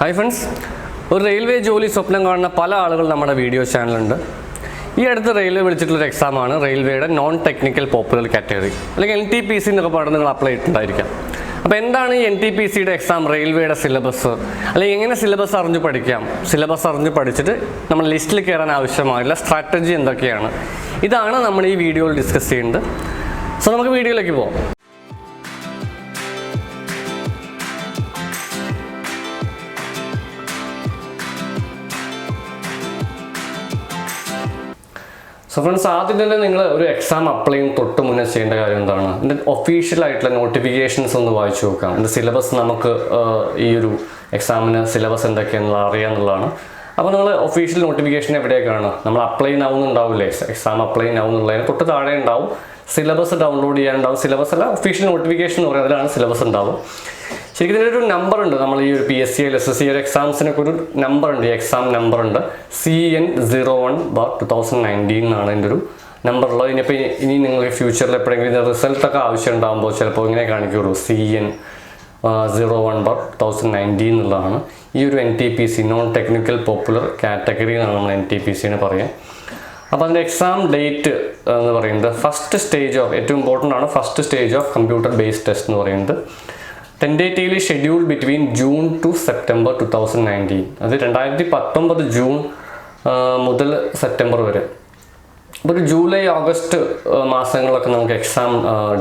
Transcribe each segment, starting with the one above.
Hi friends ഒരു railway ജോലി സ്വപ്നം കാണുന്ന പല ആളുകൾ നമ്മുടെ വീഡിയോ ചാനലുണ്ട് ഈ അടുത്ത് റെയിൽവേ വിളിച്ചിട്ടുള്ളൊരു എക്സാമാണ് റെയിൽവേയുടെ നോൺ ടെക്നിക്കൽ പോപ്പുലർ കാറ്റഗറി അല്ലെങ്കിൽ എൻ ടി പി സി എന്നൊക്കെ പറഞ്ഞ് നിങ്ങൾ അപ്ലൈ ചെയ്തിട്ടുണ്ടായിരിക്കാം. അപ്പോൾ എന്താണ് എൻ ടി പി സിയുടെ എക്സാം റെയിൽവേയുടെ സിലബസ് അല്ലെങ്കിൽ എങ്ങനെ സിലബസ് അറിഞ്ഞ് പഠിക്കാം? സിലബസ് അറിഞ്ഞ് പഠിച്ചിട്ട് നമ്മൾ ലിസ്റ്റിൽ കയറാൻ ആവശ്യമായുള്ള സ്ട്രാറ്റജി എന്തൊക്കെയാണ്? ഇതാണ് നമ്മൾ ഈ വീഡിയോയിൽ ഡിസ്കസ് ചെയ്യേണ്ടത് സോ നമുക്ക് വീഡിയോയിലേക്ക് പോകാം സോ ഫ്രണ്ട്സ് ആദ്യം തന്നെ നിങ്ങൾ ഒരു എക്സാം അപ്ലൈ ചെയ്യുന്ന തൊട്ട് മുന്നേ ചെയ്യേണ്ട കാര്യം എന്താണ്? എന്റെ ഒഫീഷ്യൽ ആയിട്ടുള്ള നോട്ടിഫിക്കേഷൻസ് ഒന്ന് വായിച്ചു നോക്കാം എന്റെ സിലബസ് നമുക്ക് ഈ ഒരു എക്സാമിന് സിലബസ് എന്തൊക്കെയാണെന്നുള്ള അറിയാമെന്നുള്ളതാണ് അപ്പോൾ നിങ്ങൾ ഒഫീഷ്യൽ നോട്ടിഫിക്കേഷൻ എവിടെയൊക്കെയാണ്? നമ്മൾ അപ്ലൈ ആവുന്നുണ്ടാവില്ലേ എക്സാം അപ്ലൈ ആവുന്നുള്ളതിന് തൊട്ട് താഴെ ഉണ്ടാവും. സിലബസ് ഡൗൺലോഡ് ചെയ്യാനുണ്ടാവും. സിലബസ് അല്ല ഒഫീഷ്യൽ നോട്ടിഫിക്കേഷൻ എന്ന് പറയുന്നത് അതിലാണ് സിലബസ് ഉണ്ടാവും ശരിക്കും നമ്പർ ഉണ്ട്. നമ്മൾ ഈ ഒരു P S C S S C ഒരു എക്സാംസിനൊക്കെ ഒരു നമ്പർ ഉണ്ട്. ഈ എക്സാം നമ്പർ ഉണ്ട്. C N zero one bar two thousand nineteen എന്നാണ് എന്റെ ഒരു നമ്പർ ഉള്ളത്. ഇനിയിപ്പോൾ ഇനി നിങ്ങൾക്ക് ഫ്യൂച്ചറിൽ എപ്പോഴെങ്കിലും റിസൾട്ടൊക്കെ ആവശ്യം ഉണ്ടാകുമ്പോൾ ചിലപ്പോൾ ഇങ്ങനെ കാണിക്കുള്ളൂ. C N zero one bar thousand nineteen എന്നുള്ളതാണ്. ഈ ഒരു N T P C non technical popular category എന്നാണ് നമ്മൾ എൻ ടി പി സിന് പറയാം. അപ്പോൾ അതിന്റെ എക്സാം ഡേറ്റ് എന്ന് പറയുന്നത് ഫസ്റ്റ് സ്റ്റേജ് ഓഫ് ഏറ്റവും ഇമ്പോർട്ടന്റ് ആണ് first stage of computer based test എന്ന് പറയുന്നത്. Tentatively schedule between June to September two thousand nineteen അത് രണ്ടായിരത്തി പത്തൊമ്പത് ജൂൺ മുതൽ സെപ്റ്റംബർ വരെ. അപ്പോൾ ഒരു ജൂലൈ ഓഗസ്റ്റ് മാസങ്ങളിലൊക്കെ നമുക്ക് എക്സാം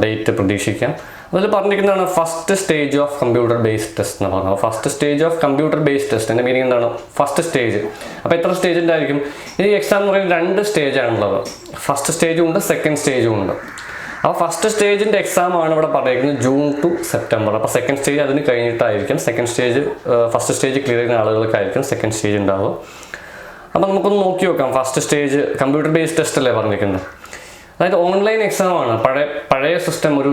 ഡേറ്റ് പ്രതീക്ഷിക്കാം. അതിൽ പറഞ്ഞിരിക്കുന്നതാണ് first stage of computer based test എന്ന് പറഞ്ഞത് first stage of computer based test എന്റെ മീനിങ് എന്താണ്? ഫസ്റ്റ് സ്റ്റേജ് അപ്പോൾ എത്ര സ്റ്റേജ് ഉണ്ടായിരിക്കും ഈ എക്സാം എന്ന് പറയുന്നത് രണ്ട് സ്റ്റേജാണുള്ളത് ഫസ്റ്റ് സ്റ്റേജും ഉണ്ട് സെക്കൻഡ് സ്റ്റേജും ഉണ്ട്. അപ്പോൾ ഫസ്റ്റ് സ്റ്റേജിന്റെ എക്സാം ആണ് ഇവിടെ പറഞ്ഞിരിക്കുന്നത് ജൂൺ ടു സെപ്റ്റംബർ അപ്പോൾ സെക്കൻഡ് സ്റ്റേജ് അതിന് കഴിഞ്ഞിട്ടായിരിക്കും. Second stage first stage clear ചെയ്യുന്ന ആളുകൾക്കായിരിക്കും സെക്കൻഡ് സ്റ്റേജ് ഉണ്ടാവുക. അപ്പോൾ നമുക്കൊന്ന് നോക്കി നോക്കാം. First stage computer based test അല്ലേ പറഞ്ഞിരിക്കുന്നത്? അതായത് ഓൺലൈൻ എക്സാം ആണ്. പഴയ പഴയ സിസ്റ്റം ഒരു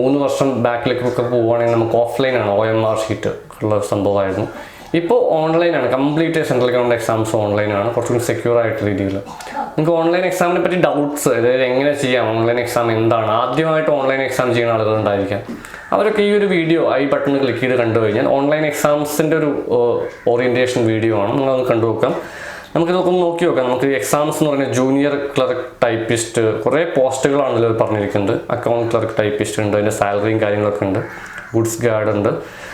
മൂന്ന് വർഷം ബാക്കിലേക്കൊക്കെ പോവുകയാണെങ്കിൽ നമുക്ക് ഓഫ്ലൈൻ ആണ്. ഒ എം ആർ ഷീറ്റ് ഉള്ള സംഭവമായിരുന്നു. ഇപ്പോൾ ഓൺലൈനാണ് കംപ്ലീറ്റ് സെൻട്രൽ ഗവൺമെന്റ് എക്സാംസ് ഓൺലൈനാണ് കുറച്ചും സെക്യൂർ ആയിട്ട് രീതിയിൽ നിങ്ങൾക്ക് ഓൺലൈൻ എക്സാമിനെ പറ്റി ഡൗട്ട്സ് അതായത് എങ്ങനെ ചെയ്യാം? ഓൺലൈൻ എക്സാം എന്താണ്? ആദ്യമായിട്ട് ഓൺലൈൻ എക്സാം ചെയ്യുന്ന ആളുകൾ ഉണ്ടായിരിക്കാം. അവരൊക്കെ ഈ ഒരു വീഡിയോ ഐ ബട്ടൺ ക്ലിക്ക് ചെയ്ത് കണ്ടു കഴിഞ്ഞാൽ ഓൺലൈൻ എക്സാംസിന്റെ ഒരു ഓറിയന്റേഷൻ വീഡിയോ ആണ്. നിങ്ങളത് കണ്ടു നോക്കാം. നമുക്കിതൊക്കെ ഒന്ന് നോക്കി നോക്കാം. നമുക്ക് എക്സാംസ് എന്ന് പറഞ്ഞാൽ ജൂനിയർ ക്ലർക്ക് ടൈപ്പിസ്റ്റ് കുറേ പോസ്റ്റുകളാണല്ലോ പറഞ്ഞിരിക്കുന്നത്. അക്കൗണ്ട് ക്ലർക്ക് ടൈപ്പിസ്റ്റ് ഉണ്ട് അതിന്റെ സാലറിയും കാര്യങ്ങളൊക്കെ ഉണ്ട്. ഗുഡ്സ് ഗാർഡ് ഉണ്ട്.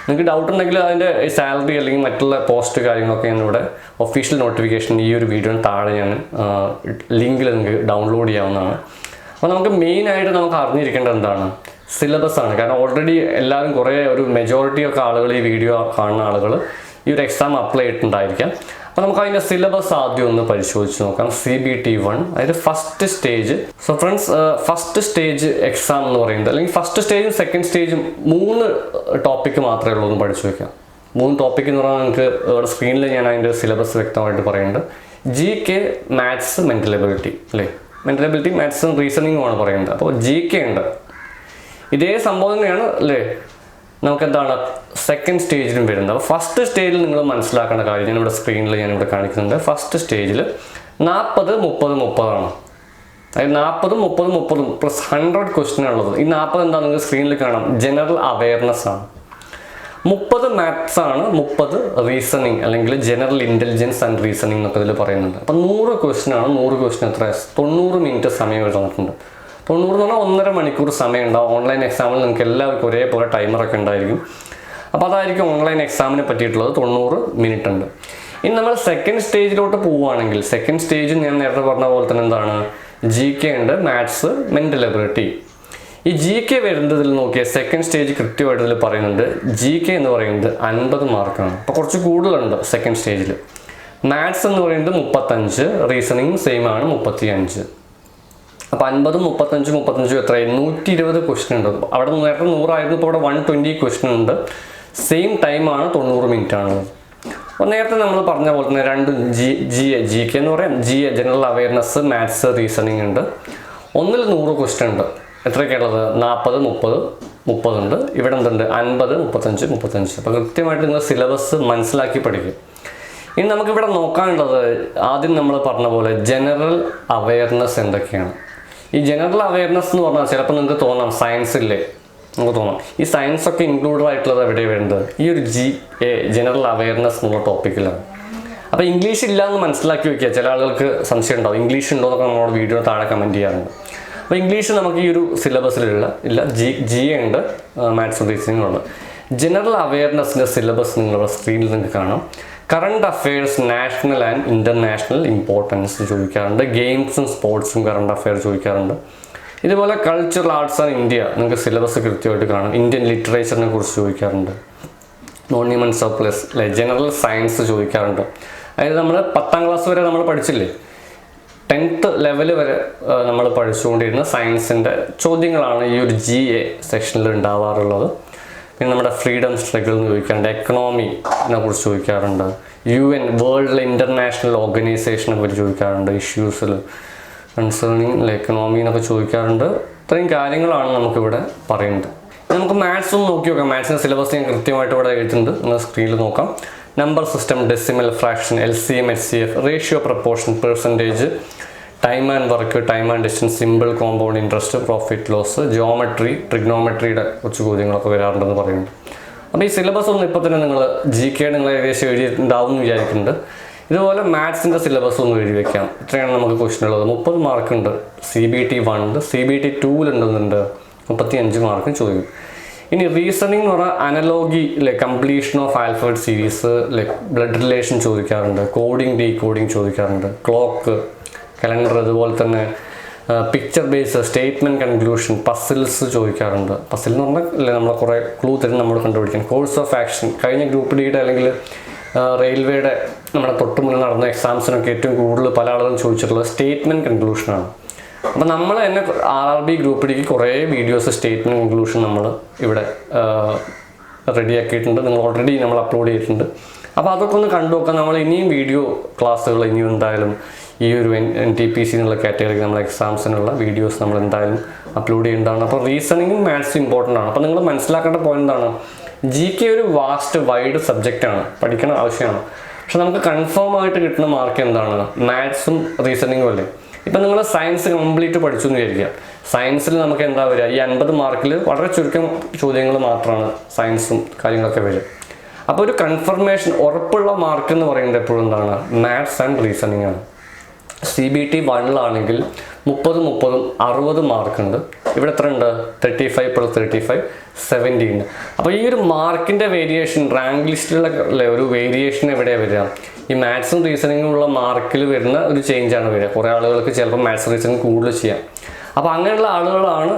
നിങ്ങൾക്ക് ഡൗട്ട് ഉണ്ടെങ്കിൽ അതിന്റെ സാലറി അല്ലെങ്കിൽ മറ്റുള്ള പോസ്റ്റ് കാര്യങ്ങളൊക്കെ ഞാൻ ഇവിടെ ഒഫീഷ്യൽ നോട്ടിഫിക്കേഷൻ ഈ ഒരു വീഡിയോ താഴെ ഞാൻ ലിങ്കിൽ നിങ്ങൾക്ക് ഡൗൺലോഡ് ചെയ്യാവുന്നതാണ്. അപ്പോൾ നമുക്ക് മെയിൻ മെയിനായിട്ട് നമുക്ക് അറിഞ്ഞിരിക്കേണ്ടത് എന്താണ്? സിലബസ് ആണ്. കാരണം ഓൾറെഡി എല്ലാവരും കുറേ ഒരു മെജോറിറ്റി ഒക്കെ ആളുകൾ ഈ വീഡിയോ കാണുന്ന ആളുകൾ ഈ ഒരു എക്സാം അപ്ലൈ ചെയ്തിട്ടുണ്ടായിരിക്കാം. അപ്പോൾ നമുക്ക് അതിന്റെ സിലബസ് ആദ്യം ഒന്ന് പരിശോധിച്ച് നോക്കാം. സി ബി ടി വൺ അതായത് first stage so friends first stage exam എന്ന് പറയുന്നത് അല്ലെങ്കിൽ ഫസ്റ്റ് സ്റ്റേജും സെക്കൻഡ് സ്റ്റേജും മൂന്ന് ടോപ്പിക്ക് മാത്രമേ ഉള്ളൂ എന്ന് പഠിച്ചു വെക്കാം. മൂന്ന് ടോപ്പിക് എന്ന് പറഞ്ഞാൽ നിങ്ങൾക്ക് ഇവിടെ സ്ക്രീനിൽ ഞാൻ അതിന്റെ സിലബസ് വ്യക്തമായിട്ട് പറയുന്നുണ്ട്. G K maths mental ability അല്ലേ? മെന്റൽ എബിലിറ്റി മാത്സും റീസണിങ്ങുമാണ് പറയുന്നത്. അപ്പോൾ ജി കെ ഉണ്ട്. ഇതേ സംഭവം തന്നെയാണ് അല്ലേ? നമുക്ക് എന്താണ് സെക്കൻഡ് സ്റ്റേജിലും വരുന്നത്. ഫസ്റ്റ് സ്റ്റേജിൽ നിങ്ങൾ മനസ്സിലാക്കേണ്ട കാര്യം ഞാൻ ഇവിടെ സ്ക്രീനിൽ ഞാൻ ഇവിടെ കാണിക്കുന്നുണ്ട് ഫസ്റ്റ് സ്റ്റേജിൽ നാൽപ്പത് മുപ്പത് മുപ്പതാണ്. അതായത് നാൽപ്പതും മുപ്പതും മുപ്പതും പ്ലസ് ഹൺഡ്രഡ് ക്വസ്റ്റ്യൻ ഉള്ളത്. ഈ നാൽപ്പത് എന്താ നിങ്ങൾക്ക് സ്ക്രീനിൽ കാണാം? ജനറൽ അവയർനെസ് ആണ്. മുപ്പത് മാത്സ് ആണ് മുപ്പത് റീസണിങ് അല്ലെങ്കിൽ ജനറൽ ഇന്റലിജൻസ് ആൻഡ് റീസണിങ് എന്നൊക്കെ ഇതിൽ പറയുന്നുണ്ട്. അപ്പം നൂറ് ക്വസ്റ്റ്യൻ ആണ് നൂറ് ക്വസ്റ്റ്യൻ എത്ര തൊണ്ണൂറ് മിനിറ്റ് സമയം തന്നിട്ടുണ്ട് തൊണ്ണൂറ് എന്ന് പറഞ്ഞാൽ ഒന്നര മണിക്കൂർ സമയം ഉണ്ടാവും ഓൺലൈൻ എക്സാമിൽ നിങ്ങൾക്ക് എല്ലാവർക്കും ഒരേപോലെ ടൈമറൊക്കെ ഉണ്ടായിരിക്കും. അപ്പോൾ അതായിരിക്കും ഓൺലൈൻ എക്സാമിനെ പറ്റിയിട്ടുള്ളത് തൊണ്ണൂറ് മിനിറ്റ് ഉണ്ട്. ഇനി നമ്മൾ സെക്കൻഡ് സ്റ്റേജിലോട്ട് പോവുകയാണെങ്കിൽ സെക്കൻഡ് സ്റ്റേജ് ഞാൻ നേരത്തെ പറഞ്ഞ പോലെ തന്നെ എന്താണ്? ജി കെ ഉണ്ട് മാത്സ് മെന്റൽ എബിലിറ്റി ഈ ജി കെ വരുന്നതിൽ നോക്കിയ സെക്കൻഡ് സ്റ്റേജ് കൃത്യമായിട്ട് ഇതിൽ പറയുന്നുണ്ട്. ജി കെ എന്ന് പറയുന്നത് അൻപത് മാർക്കാണ് അപ്പോൾ കുറച്ച് കൂടുതലുണ്ട് സെക്കൻഡ് സ്റ്റേജിൽ മാത്സ് എന്ന് പറയുന്നത് മുപ്പത്തഞ്ച് റീസണിങ് സെയിം ആണ് മുപ്പത്തി അഞ്ച് അപ്പോൾ അൻപതും മുപ്പത്തഞ്ചും മുപ്പത്തഞ്ചും എത്രയായി? നൂറ്റി ഇരുപത് ക്വസ്റ്റ്യൻ ഉണ്ട്. അവിടെ നേരത്തെ നൂറായിരുന്നു ഇപ്പോൾ ഇവിടെ വൺ ട്വന്റി ക്വസ്റ്റ്യൻ ഉണ്ട്. സെയിം ടൈമാണ് തൊണ്ണൂറ് മിനിറ്റ് ആണ്. അപ്പോൾ നേരത്തെ നമ്മൾ പറഞ്ഞ പോലെ തന്നെ രണ്ടും G G A G K എന്ന് പറയാം. G A general awareness maths reasoning ഉണ്ട്. ഒന്നിൽ നൂറ് ക്വസ്റ്റ്യൻ ഉണ്ട്. എത്രയൊക്കെയുള്ളത് നാൽപ്പത് മുപ്പത് മുപ്പതുണ്ട് ഇവിടെ എന്തുണ്ട്? അൻപത് മുപ്പത്തഞ്ച് മുപ്പത്തഞ്ച്. അപ്പോൾ കൃത്യമായിട്ട് നിങ്ങൾ സിലബസ് മനസ്സിലാക്കി പഠിക്കും. ഇനി നമുക്കിവിടെ നോക്കാനുള്ളത് ആദ്യം നമ്മൾ പറഞ്ഞ പോലെ ജനറൽ അവയർനെസ് എന്തൊക്കെയാണ്? ഈ ജനറൽ അവയർനെസ് എന്ന് പറഞ്ഞാൽ ചിലപ്പോൾ നിങ്ങൾക്ക് തോന്നാം സയൻസ് ഇല്ലേ? നമുക്ക് തോന്നാം. ഈ സയൻസ് ഒക്കെ ഇൻക്ലൂഡഡ് ആയിട്ടുള്ളത് എവിടെ വരുന്നത്? ഈ ഒരു ജി എ ജനറൽ അവയർനെസ് എന്നുള്ള ടോപ്പിക്കിലാണ് അപ്പോൾ ഇംഗ്ലീഷ് ഇല്ല എന്ന് മനസ്സിലാക്കി വെക്കുക. ചില ആളുകൾക്ക് സംശയം ഉണ്ടാവും. ഇംഗ്ലീഷ് ഉണ്ടോ എന്നൊക്കെ നമ്മളോട് വീഡിയോ താഴെ കമന്റ് ചെയ്യാറുണ്ട്. അപ്പോൾ ഇംഗ്ലീഷ് നമുക്ക് ഈ ഒരു സിലബസിലുള്ള ഇല്ല ജി ജി എ ഉണ്ട് മാത്സ് റീസണിംഗ് ഉണ്ട് ജനറൽ അവയർനെസ്സിന്റെ സിലബസ് നിങ്ങളുടെ സ്ക്രീനിൽ നിങ്ങൾക്ക് കാണാം. Current affairs national and international importance ചോദിക്കാറുണ്ട്. ഗെയിംസും സ്പോർട്സും കറണ്ട് അഫയർ ചോദിക്കാറുണ്ട്. ഇതുപോലെ കൾച്ചറൽ ആർട്സ് ആൻഡ് ഇന്ത്യ. നിങ്ങൾക്ക് സിലബസ് കൃത്യമായിട്ട് കാണാം. ഇന്ത്യൻ ലിറ്ററേച്ചറിനെ കുറിച്ച് ചോദിക്കാറുണ്ട്. മോണ്യുമെന്റ്സ് ഓഫ് പ്ലസ് അല്ലെ ജനറൽ സയൻസ് ചോദിക്കാറുണ്ട്. അതായത് നമ്മൾ പത്താം ക്ലാസ് വരെ നമ്മൾ പഠിച്ചില്ലേ? ടെൻത്ത് ലെവൽ വരെ നമ്മൾ പഠിച്ചുകൊണ്ടിരുന്ന സയൻസിന്റെ ചോദ്യങ്ങളാണ് ഈ ഒരു ജി എ സെക്ഷനിൽ ഉണ്ടാവാറുള്ളത്. പിന്നെ നമ്മുടെ ഫ്രീഡം സ്ട്രഗിൾ എന്ന് ചോദിക്കാറുണ്ട് എക്കണോമിനെ കുറിച്ച് ചോദിക്കാറുണ്ട്. യു എൻ വേൾഡിലെ ഇന്റർനാഷണൽ ഓർഗനൈസേഷനെ കുറിച്ച് ചോദിക്കാറുണ്ട്. ഇഷ്യൂസിൽ കൺസേണിങ് എക്കണോമിന്നൊക്കെ ചോദിക്കാറുണ്ട്. ഇത്രയും കാര്യങ്ങളാണ് നമുക്കിവിടെ പറയുന്നത്. നമുക്ക് മാത്സ് ഒന്ന് നോക്കി നോക്കാം. മാത്സിന്റെ സിലബസ് ഞാൻ കൃത്യമായിട്ട് ഇവിടെ എഴുതിയിട്ടുണ്ട്. നിങ്ങൾ സ്ക്രീനിൽ നോക്കാം. Number system decimal fraction L C M H C F ratio proportion percentage time and work time and distance simple compound interest profit loss geometry ട്രിഗ്നോമെട്രിയുടെ കുറച്ച് ചോദ്യങ്ങളൊക്കെ വരാറുണ്ടെന്ന് പറയുന്നുണ്ട് അപ്പോൾ ഈ സിലബസ് ഒന്നും ഇപ്പോൾ തന്നെ നിങ്ങൾ ജി കെ നിങ്ങൾ ഏകദേശം എഴുതിയിട്ടുണ്ടാവും എന്ന് വിചാരിക്കുന്നുണ്ട്. ഇതുപോലെ മാത്സിന്റെ സിലബസ് ഒന്ന് എഴുതി വെക്കാം. ഇത്രയാണ് നമുക്ക് ക്വസ്റ്റൻ ഉള്ളത്. മുപ്പത് മാർക്ക് ഉണ്ട്. സി ബി ടി വൺ ഉണ്ട്. സി ബി ടി ടൂവിലുണ്ടെന്നുണ്ട് മുപ്പത്തി അഞ്ച് മാർക്കും ചോദിക്കും. ഇനി റീസണിങ് എന്ന് പറഞ്ഞാൽ analogy like completion of alphabet series like blood relation ചോദിക്കാറുണ്ട്. കോഡിംഗ് ഡീ കോഡിംഗ് ചോദിക്കാറുണ്ട്. ക്ലോക്ക് കലണ്ടർ അതുപോലെ തന്നെ picture base statement conclusion puzzles ചോദിക്കാറുണ്ട്. പസിൽ എന്ന് പറഞ്ഞാൽ നമ്മളെ കുറേ ക്ലൂ തരും നമ്മൾ കണ്ടുപിടിക്കാൻ. കോഴ്സ് ഓഫ് ആക്ഷൻ കഴിഞ്ഞ ഗ്രൂപ്പ് ഡിയുടെ അല്ലെങ്കിൽ റെയിൽവേയുടെ നമ്മുടെ തൊട്ട് മുന്നിൽ നടന്ന എക്സാംസിനൊക്കെ ഏറ്റവും കൂടുതൽ പല ആളുകളും ചോദിച്ചിട്ടുള്ളത് സ്റ്റേറ്റ്മെന്റ് കൺക്ലൂഷനാണ് അപ്പോൾ നമ്മൾ തന്നെ ആർ ആർ ബി ഗ്രൂപ്പ് ഡിക്ക് കുറേ വീഡിയോസ് സ്റ്റേറ്റ്മെന്റ് കൺക്ലൂഷൻ നമ്മൾ ഇവിടെ റെഡിയാക്കിയിട്ടുണ്ട് നിങ്ങൾ ഓൾറെഡി നമ്മൾ അപ്ലോഡ് ചെയ്തിട്ടുണ്ട്. അപ്പോൾ അതൊക്കെ ഒന്ന് കണ്ടു നോക്കാം നമ്മൾ ഇനിയും വീഡിയോ ക്ലാസ്സുകൾ ഇനിയും എന്തായാലും ഈ ഒരു എൻ ടി പി സി എന്നുള്ള കാറ്റഗറിക്ക് നമ്മൾ എക്സാംസിനുള്ള വീഡിയോസ് നമ്മൾ എന്തായാലും അപ്ലോഡ് ചെയ്യേണ്ടതാണ്. അപ്പോൾ റീസണിങ്ങും മാത്സ് ഇമ്പോർട്ടന്റ് ആണ്. അപ്പോൾ നിങ്ങൾ മനസ്സിലാക്കേണ്ട പോയിന്റ് എന്താണ്? ജി കെ ഒരു വാസ്റ്റ് വൈഡ് സബ്ജക്റ്റാണ് പഠിക്കണം ആവശ്യമാണ്. പക്ഷെ നമുക്ക് കൺഫേം ആയിട്ട് കിട്ടുന്ന മാർക്ക് എന്താണ്? മാത്സും റീസണിങ്ങും അല്ലേ? ഇപ്പം നിങ്ങൾ സയൻസ് കംപ്ലീറ്റ് പഠിച്ചു എന്ന് വിചാരിക്കുക. സയൻസിൽ നമുക്ക് എന്താ വരിക? ഈ അൻപത് മാർക്കിൽ വളരെ ചുരുക്കം ചോദ്യങ്ങൾ മാത്രമാണ് സയൻസും കാര്യങ്ങളൊക്കെ വരും അപ്പോൾ ഒരു കൺഫർമേഷൻ ഉറപ്പുള്ള മാർക്ക് എന്ന് പറയുന്നത് എപ്പോഴും എന്താണ്? മാത്സ് ആൻഡ് റീസണിങ് ആണ്. സി ബി ടി വണ്ണിലാണെങ്കിൽ മുപ്പത് മുപ്പതും അറുപത് മാർക്ക് ഉണ്ട് ഇവിടെ എത്ര ഉണ്ട് thirty five plus thirty five seventy ഉണ്ട്. അപ്പോൾ ഈ ഒരു മാർക്കിന്റെ വേരിയേഷൻ റാങ്ക് ലിസ്റ്റിലുള്ള ഒരു വേരിയേഷൻ എവിടെയാണ് വരിക? ഈ മാത്സും റീസണിങ്ങും ഉള്ള മാർക്കിൽ വരുന്ന ഒരു ചേഞ്ചാണ് വരിക. കുറേ ആളുകൾക്ക് ചിലപ്പോൾ മാത്സ് റീസണിങ് കൂടുതൽ ചെയ്യാം. അപ്പോൾ അങ്ങനെയുള്ള ആളുകളാണ്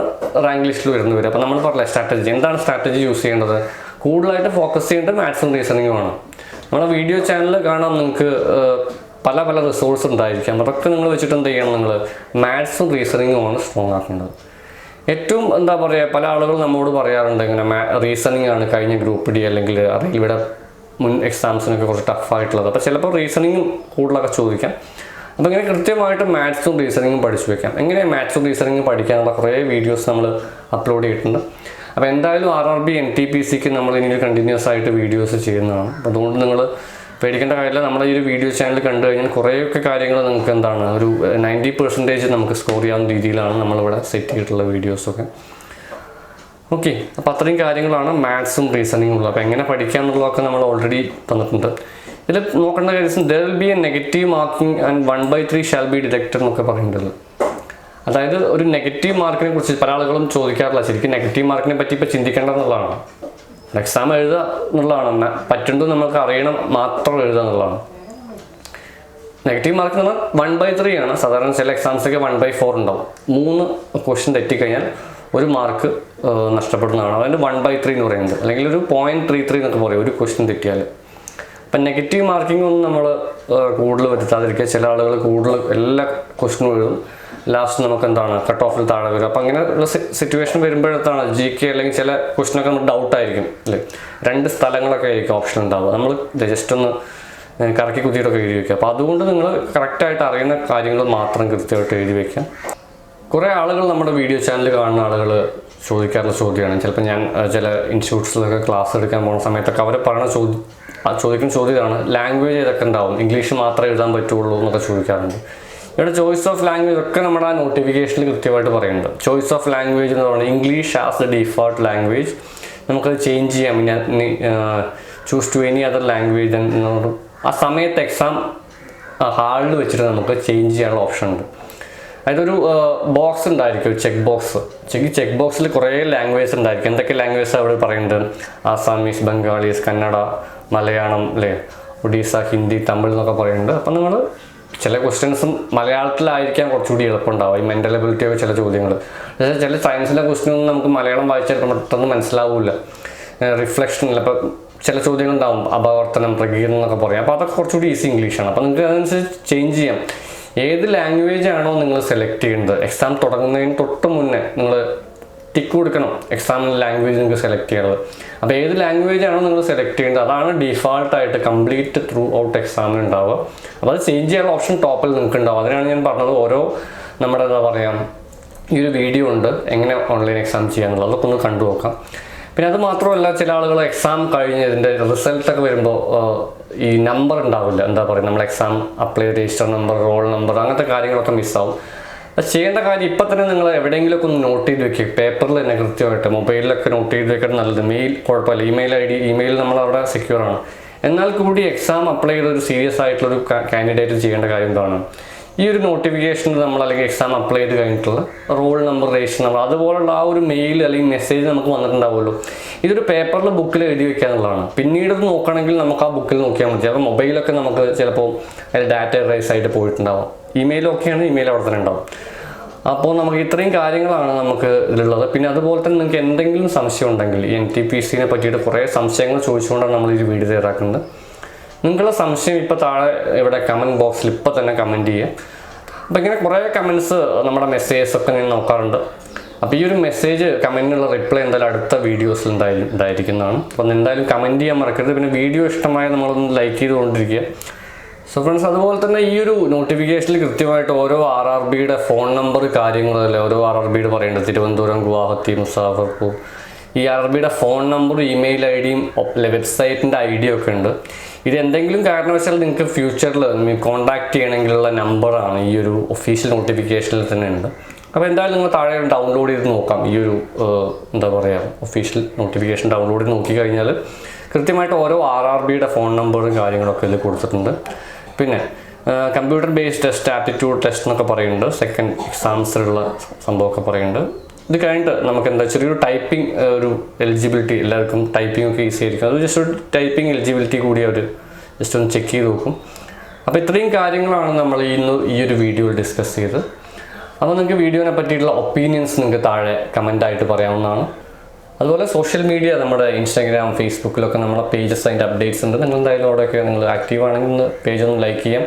റാങ്ക് ലിസ്റ്റിൽ വരുന്നത് വരിക. അപ്പോൾ നമ്മൾ പറഞ്ഞില്ല സ്ട്രാറ്റജി എന്താണ് സ്ട്രാറ്റജി യൂസ് ചെയ്യേണ്ടത്? കൂടുതലായിട്ട് ഫോക്കസ് ചെയ്യേണ്ടത് മാത്സും റീസണിങ്ങുമാണ് നമ്മുടെ വീഡിയോ ചാനൽ കാണാം നിങ്ങൾക്ക് പല പല റിസോഴ്സ് ഉണ്ടായിരിക്കാം. അതൊക്കെ നിങ്ങൾ വെച്ചിട്ട് എന്ത് ചെയ്യണം നിങ്ങൾ? മാത്സും റീസണിങ്ങുമാണ് സ്ട്രോങ് ആക്കേണ്ടത് ഏറ്റവും എന്താ പറയുക പല ആളുകൾ നമ്മോട് പറയാറുണ്ട് ഇങ്ങനെ മാ റീസണിങ് ആണ് കഴിഞ്ഞ ഗ്രൂപ്പ് ഡി അല്ലെങ്കിൽ റെയിൽവേയുടെ മുൻ എക്സാംസിനൊക്കെ കുറച്ച് ടഫായിട്ടുള്ളത് അപ്പോൾ ചിലപ്പോൾ റീസണിങ്ങും കൂടുതലൊക്കെ ചോദിക്കാം. അപ്പോൾ ഇങ്ങനെ കൃത്യമായിട്ട് മാത്സും റീസണിങ്ങും പഠിച്ചു വെക്കാം. എങ്ങനെയാണ് മാത്സും റീസണിങ്ങും പഠിക്കാനുള്ള കുറേ വീഡിയോസ് നമ്മൾ അപ്ലോഡ് ചെയ്തിട്ടുണ്ട്. അപ്പോൾ എന്തായാലും R R B N T P സിക്ക് നമ്മൾ ഇനി കണ്ടിന്യൂസ് ആയിട്ട് വീഡിയോസ് ചെയ്യുന്നതാണ്. അപ്പോൾ അതുകൊണ്ട് നിങ്ങൾ പേടിക്കേണ്ട കാര്യമില്ല. നമ്മുടെ ഈ ഒരു വീഡിയോ ചാനൽ കണ്ടു കഴിഞ്ഞാൽ കുറേയൊക്കെ കാര്യങ്ങൾ നിങ്ങൾക്ക് എന്താണ് ഒരു നയന്റി പെർസെന്റേജ് നമുക്ക് സ്കോർ ചെയ്യാവുന്ന രീതിയിലാണ് നമ്മളിവിടെ സെറ്റ് ചെയ്തിട്ടുള്ള വീഡിയോസൊക്കെ ഓക്കെ അപ്പോൾ അത്രയും കാര്യങ്ങളാണ് മാത്സും റീസണിങ്ങും ഉള്ളത്. അപ്പോൾ എങ്ങനെ പഠിക്കുക എന്നുള്ളതൊക്കെ നമ്മൾ ഓൾറെഡി തന്നിട്ടുണ്ട്. ഇതിൽ നോക്കേണ്ട കാര്യം there will be a negative marking and one by three shall be deducted എന്നൊക്കെ പറയുന്നുണ്ടല്ലോ. അതായത് ഒരു നെഗറ്റീവ് മാർക്കിനെ കുറിച്ച് പല ആളുകളും ചോദിക്കാറില്ല. ശരിക്കും നെഗറ്റീവ് മാർക്കിനെ പറ്റി ഇപ്പോൾ ചിന്തിക്കേണ്ടതെന്നുള്ളതാണ്. എക്സാം എഴുതുക എന്നുള്ളതാണ്. പറ്റുന്നത് നമുക്ക് അറിയണം മാത്രം എഴുതുക എന്നുള്ളതാണ്. നെഗറ്റീവ് മാർക്ക് പറഞ്ഞാൽ വൺ ബൈ ത്രീ ആണ്. സാധാരണ ചില എക്സാംസൊക്കെ വൺ ബൈ ഫോർ ഉണ്ടാവും. മൂന്ന് ക്വസ്റ്റ്യൻ തെറ്റിക്കഴിഞ്ഞാൽ ഒരു മാർക്ക് നഷ്ടപ്പെടുന്നതാണ്. അതിന്റെ വൺ ബൈ ത്രീ എന്ന് പറയുന്നത്. അല്ലെങ്കിൽ ഒരു പോയിന്റ് ത്രീ ത്രീ എന്നൊക്കെ പറയും. ഒരു ക്വസ്റ്റ്യൻ തെറ്റിയാൽ. അപ്പം നെഗറ്റീവ് മാർക്കിംഗ് ഒന്നും നമ്മൾ കൂടുതൽ വരുത്താതിരിക്കുക. ചില ആളുകൾ കൂടുതൽ എല്ലാ ക്വസ്റ്റ്യനും എഴുതും. ലാസ്റ്റ് നമുക്ക് എന്താണ് കട്ട് ഓഫിൽ താഴെ വരും അപ്പം അങ്ങനെ ഉള്ള സിറ്റുവേഷൻ വരുമ്പോഴത്താണ് ജി കെ അല്ലെങ്കിൽ ചില ക്വസ്റ്റിനൊക്കെ നമുക്ക് ഡൗട്ട് ആയിരിക്കും അല്ലേ? രണ്ട് സ്ഥലങ്ങളൊക്കെ ആയിരിക്കും ഓപ്ഷൻ ഉണ്ടാവുക. നമ്മൾ ജസ്റ്റ് ഒന്ന് കറക്കി കുത്തിയിട്ടൊക്കെ എഴുതി വയ്ക്കുക അപ്പോൾ അതുകൊണ്ട് നിങ്ങൾ കറക്റ്റായിട്ട് അറിയുന്ന കാര്യങ്ങൾ മാത്രം കൃത്യമായിട്ട് എഴുതി വയ്ക്കുക കുറേ ആളുകൾ നമ്മുടെ വീഡിയോ ചാനൽ കാണുന്ന ആളുകൾ ചോദിക്കാറുള്ള ചോദ്യമാണ്. ചിലപ്പോൾ ഞാൻ ചില ഇൻസ്റ്റിറ്റ്യൂട്ട്സിലൊക്കെ ക്ലാസ് എടുക്കാൻ പോകുന്ന സമയത്തൊക്കെ അവരെ പറയുന്ന ചോദ്യം ചോദിക്കുന്ന ചോദ്യമാണ് ലാംഗ്വേജ് ഏതൊക്കെ ഉണ്ടാവും? ഇംഗ്ലീഷ് മാത്രമേ എഴുതാൻ പറ്റുള്ളൂ എന്നൊക്കെ ചോദിക്കാറുണ്ട്. ഇവിടെ ചോയ്സ് ഓഫ് ലാംഗ്വേജ് ഒക്കെ നമ്മുടെ ആ നോട്ടിഫിക്കേഷനിൽ കൃത്യമായിട്ട് പറയുന്നുണ്ട്. ചോയ്സ് ഓഫ് ലാംഗ്വേജ് എന്ന് പറയുന്നത് English as the default language നമുക്കത് ചേഞ്ച് ചെയ്യാം. Choose to any other language ആ സമയത്ത് എക്സാം ഹാളിൽ വെച്ചിട്ട് നമുക്ക് ചേഞ്ച് ചെയ്യാനുള്ള ഓപ്ഷൻ ഉണ്ട്. അതൊരു ബോക്സ് ഉണ്ടായിരിക്കും ചെക്ക് ബോക്സ് ചെക്ക് ചെക്ക് ബോക്സിൽ കുറേ ലാംഗ്വേജ് ഉണ്ടായിരിക്കും. എന്തൊക്കെ ലാംഗ്വേജ് അവിടെ പറയുന്നത്? ആസാമീസ് ബംഗാളീസ് കന്നഡ മലയാളം അല്ലേ ഒഡീസ ഹിന്ദി തമിഴ് എന്നൊക്കെ പറയുന്നുണ്ട്. അപ്പം നിങ്ങൾ ചില ക്വസ്റ്റ്യൻസും മലയാളത്തിലായിരിക്കാം കുറച്ചുകൂടി എളുപ്പമുണ്ടാവുക ഈ മെന്റൽ എബിലിറ്റി ഒക്കെ ചില ചോദ്യങ്ങൾ പക്ഷേ ചില സയൻസിലെ ക്വസ്റ്റ്യനൊന്നും നമുക്ക് മലയാളം വായിച്ചാൽ പെട്ടെന്ന് മനസ്സിലാവില്ല. റിഫ്ലക്ഷൻ ഇപ്പം ചില ചോദ്യങ്ങൾ ഉണ്ടാവും അപവർത്തനം പ്രകീർണം എന്നൊക്കെ പറയും. അപ്പോൾ അതൊക്കെ കുറച്ചുകൂടി ഈസി ഇംഗ്ലീഷാണ് അപ്പോൾ നിങ്ങൾക്ക് അതനുസരിച്ച് ചേഞ്ച് ചെയ്യാം. ഏത് ലാംഗ്വേജ് ആണോ നിങ്ങൾ സെലക്ട് ചെയ്യേണ്ടത്? എക്സാം തുടങ്ങുന്നതിന് തൊട്ട് മുന്നേ നിങ്ങൾ ടിക്ക് കൊടുക്കണം. എക്സാമിൽ ലാംഗ്വേജ് നിങ്ങൾക്ക് സെലക്ട് ചെയ്യണത്. അപ്പോൾ ഏത് ലാംഗ്വേജ് ആണോ നിങ്ങൾ സെലക്ട് ചെയ്യേണ്ടത് അതാണ് ഡിഫാൾട്ടായിട്ട് കംപ്ലീറ്റ് ത്രൂ ഔട്ട് എക്സാമിന് ഉണ്ടാവുക. അപ്പോൾ അത് ചേഞ്ച് ചെയ്യാനുള്ള ഓപ്ഷൻ ടോപ്പിൽ നിങ്ങൾക്ക് ഉണ്ടാവും. അതിനാണ് ഞാൻ പറഞ്ഞത് ഓരോ നമ്മുടെ എന്താ പറയുക ഈ ഒരു വീഡിയോ ഉണ്ട് എങ്ങനെ ഓൺലൈൻ എക്സാം ചെയ്യാന്നുള്ളത്. അതൊക്കെ ഒന്ന് കണ്ടു നോക്കാം. പിന്നെ അത് മാത്രമല്ല ചില ആളുകൾ എക്സാം കഴിഞ്ഞ് ഇതിന്റെ റിസൾട്ടൊക്കെ വരുമ്പോൾ ഈ നമ്പർ ഉണ്ടാവില്ല. എന്താ പറയുക നമ്മൾ exam apply register number roll number അങ്ങനത്തെ കാര്യങ്ങളൊക്കെ മിസ്സാവും അത് ചെയ്യേണ്ട കാര്യം ഇപ്പം തന്നെ നിങ്ങൾ എവിടെയെങ്കിലുമൊക്കെ ഒന്ന് നോട്ട് ചെയ്ത് വെക്കുക പേപ്പറിൽ തന്നെ കൃത്യമായിട്ട് മൊബൈലിലൊക്കെ നോട്ട് ചെയ്ത് വെക്കാൻ നല്ലത്. മെയിൽ കുഴപ്പമില്ല. ഇമെയിൽ ഐ ഡി ഇമെയിൽ നമ്മൾ അവിടെ സെക്യൂർ ആണ്. എന്നാൽ കൂടി എക്സാം അപ്ലൈ ചെയ്ത ഒരു സീരിയസ് ആയിട്ടുള്ള ഒരു കാൻഡിഡേറ്റ് ചെയ്യേണ്ട കാര്യം എന്താണ്? ഈ ഒരു നോട്ടിഫിക്കേഷൻ നമ്മൾ അല്ലെങ്കിൽ എക്സാം അപ്ലൈ ചെയ്ത് കഴിഞ്ഞിട്ടുള്ള റോൾ നമ്പർ രജിസ്റ്റർ നമ്പർ അതുപോലുള്ള ആ ഒരു മെയിൽ അല്ലെങ്കിൽ മെസ്സേജ് നമുക്ക് വന്നിട്ടുണ്ടാവുമല്ലോ. ഇതൊരു പേപ്പറിൽ ബുക്കിൽ എഴുതി വെക്കുക എന്നുള്ളതാണ്. പിന്നീട് ഇത് നോക്കണമെങ്കിൽ നമുക്ക് ആ ബുക്കിൽ നോക്കിയാൽ മതി. അത് മൊബൈലൊക്കെ നമുക്ക് ചിലപ്പോൾ ഡാറ്റ റൈസ് ആയിട്ട് പോയിട്ടുണ്ടാവും. ഇമെയിലൊക്കെയാണ് ഇമെയിൽ അവിടെ തന്നെ ഉണ്ടാവും. അപ്പോൾ നമുക്ക് ഇത്രയും കാര്യങ്ങളാണ് നമുക്ക് ഇതിലുള്ളത്. പിന്നെ അതുപോലെ തന്നെ നിങ്ങൾക്ക് എന്തെങ്കിലും സംശയം ഉണ്ടെങ്കിൽ എൻ ടി പി സിനെ പറ്റിയിട്ട് കുറേ സംശയങ്ങൾ ചോദിച്ചുകൊണ്ടാണ് നമ്മൾ ഈ വീഡിയോ തയ്യാറാക്കുന്നത്. നിങ്ങളുടെ സംശയം ഇപ്പോൾ താഴെ ഇവിടെ കമന്റ് ബോക്സിൽ ഇപ്പോൾ തന്നെ കമന്റ് ചെയ്യുക. അപ്പോൾ ഇങ്ങനെ കുറേ കമന്റ്സ് നമ്മുടെ മെസ്സേജസ് ഒക്കെ ഞാൻ നോക്കാറുണ്ട്. അപ്പോൾ ഈ ഒരു മെസ്സേജ് കമന്റിനുള്ള റിപ്ലൈ എന്തായാലും അടുത്ത വീഡിയോസിൽ ഉണ്ടായി ഉണ്ടായിരിക്കുന്നതാണ്. അപ്പോൾ എന്തായാലും കമന്റ് ചെയ്യാൻ മറക്കരുത്. പിന്നെ വീഡിയോ ഇഷ്ടമായ നമ്മളൊന്ന് ലൈക്ക് ചെയ്തുകൊണ്ടിരിക്കുക. സോ ഫ്രണ്ട്സ് അതുപോലെ തന്നെ ഈ ഒരു നോട്ടിഫിക്കേഷനിൽ കൃത്യമായിട്ട് ഓരോ ആർ ആർ ബിയുടെ ഫോൺ നമ്പർ കാര്യങ്ങളല്ലേ ഓരോ ആർ ആർ ബിയുടെ പറയേണ്ടത്. തിരുവനന്തപുരം ഗുവാഹത്തി മുസാഫർപൂർ. ഈ ആർ ആർ ബിയുടെ ഫോൺ നമ്പറും ഇമെയിൽ ഐ ഡിയും വെബ്സൈറ്റിന്റെ ഐ ഡിയും ഒക്കെ ഉണ്ട്. ഇത് എന്തെങ്കിലും കാരണവശാൽ നിങ്ങൾക്ക് ഫ്യൂച്ചറിൽ കോൺടാക്ട് ചെയ്യണമെങ്കിലുള്ള നമ്പറാണ് ഈ ഒരു ഒഫീഷ്യൽ നോട്ടിഫിക്കേഷനിൽ തന്നെ ഉണ്ട്. അപ്പോൾ എന്തായാലും നിങ്ങൾ താഴെ ഡൗൺലോഡ് ചെയ്ത് നോക്കാം. ഈ ഒരു എന്താ പറയുക ഒഫീഷ്യൽ നോട്ടിഫിക്കേഷൻ ഡൗൺലോഡ് ചെയ്ത് നോക്കിക്കഴിഞ്ഞാൽ കൃത്യമായിട്ട് ഓരോ ആർ ആർ ബിയുടെ ഫോൺ നമ്പറും കാര്യങ്ങളൊക്കെ ഇതിൽ കൊടുത്തിട്ടുണ്ട്. പിന്നെ computer based test aptitude test എന്നൊക്കെ പറയുന്നുണ്ട്. സെക്കൻഡ് എക്സാംസിലുള്ള സംഭവമൊക്കെ പറയുന്നുണ്ട്. ഇത് കഴിഞ്ഞിട്ട് നമുക്ക് എന്താ ചെറിയൊരു ടൈപ്പിംഗ് ഒരു എലിജിബിലിറ്റി എല്ലാവർക്കും ടൈപ്പിംഗ് ഒക്കെ ഈസി ആയിരിക്കും. അത് ജസ്റ്റ് ഒരു ടൈപ്പിംഗ് എലിജിബിലിറ്റി കൂടി അവർ ജസ്റ്റ് ഒന്ന് ചെക്ക് ചെയ്ത് നോക്കും. അപ്പോൾ ഇത്രയും കാര്യങ്ങളാണ് നമ്മൾ ഇന്ന് ഈ ഒരു വീഡിയോയിൽ ഡിസ്കസ് ചെയ്ത് അപ്പോൾ നിങ്ങൾക്ക് വീഡിയോനെ പറ്റിയിട്ടുള്ള ഒപ്പീനിയൻസ് നിങ്ങൾക്ക് താഴെ കമന്റായിട്ട് പറയാവുന്നതാണ്. അതുപോലെ സോഷ്യൽ മീഡിയ നമ്മുടെ ഇൻസ്റ്റാഗ്രാം ഫേസ്ബുക്കിലൊക്കെ നമ്മുടെ പേജസ് അതിന്റെ അപ്ഡേറ്റ്സ് ഉണ്ട്. നിങ്ങൾ എന്തായാലും അവിടെയൊക്കെ നിങ്ങൾ ആക്റ്റീവ് ആണെങ്കിൽ ഒന്ന് പേജ് ഒന്ന് ലൈക്ക് ചെയ്യാം.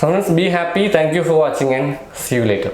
So be happy thank you for watching and see you later